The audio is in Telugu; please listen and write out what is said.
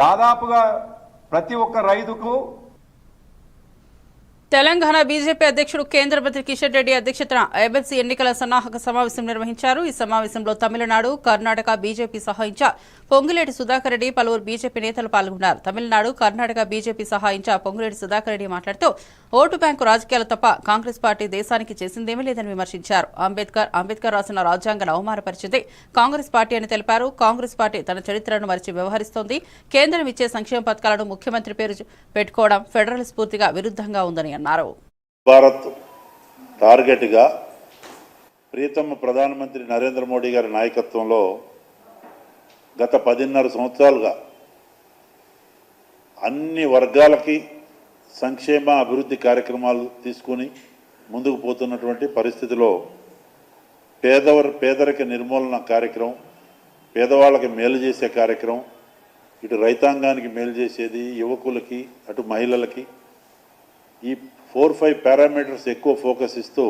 దాదాపుగా ప్రతి ఒక్క రైతుకు తెలంగాణ బీజేపీ అధ్యక్షుడు కేంద్రమంత్రి కిషన్ రెడ్డి అధ్యక్షతన ఎమ్మెల్సీ ఎన్నికల సన్నాహక సమావేశం నిర్వహించారు. ఈ సమావేశంలో తమిళనాడు కర్ణాటక బీజేపీ సహాయించా పొంగులేటి సుధాకర్ రెడ్డి పలువురు బీజేపీ నేతలు పాల్గొన్నారు. తమిళనాడు కర్ణాటక బీజేపీ సహాయించా పొంగులేటి సుధాకర్ రెడ్డి మాట్లాడుతూ ఓటు బ్యాంకు రాజకీయాలు తప్ప కాంగ్రెస్ పార్టీ దేశానికి చేసిందేమీ లేదని విమర్శించారు. అంబేద్కర్ అంబేద్కర్ రాసిన రాజ్యాంగం అవమానపరిచింది కాంగ్రెస్ పార్టీ అని తెలిపారు. కాంగ్రెస్ పార్టీ తన చరిత్రను మరిచి వ్యవహరిస్తోంది. కేంద్రం ఇచ్చే సంక్షేమ పథకాలను ముఖ్యమంత్రి పేరు పెట్టుకోవడం ఫెడరల్ స్ఫూర్తిగా విరుద్ధంగా ఉందని అన్నారు భారత్ టార్గెట్గా ప్రీతమ్మ ప్రధానమంత్రి నరేంద్ర మోడీ గారి నాయకత్వంలో గత పదిన్నర సంవత్సరాలుగా అన్ని వర్గాలకి సంక్షేమ అభివృద్ధి కార్యక్రమాలు తీసుకుని ముందుకు పోతున్నటువంటి పరిస్థితిలో పేదవరి పేదరిక నిర్మూలన కార్యక్రమం పేదవాళ్ళకి మేలు చేసే కార్యక్రమం ఇటు రైతాంగానికి మేలు చేసేది యువకులకి అటు మహిళలకి ఈ ఫోర్ ఫైవ్ పారామీటర్స్ ఎక్కువ ఫోకస్ ఇస్తూ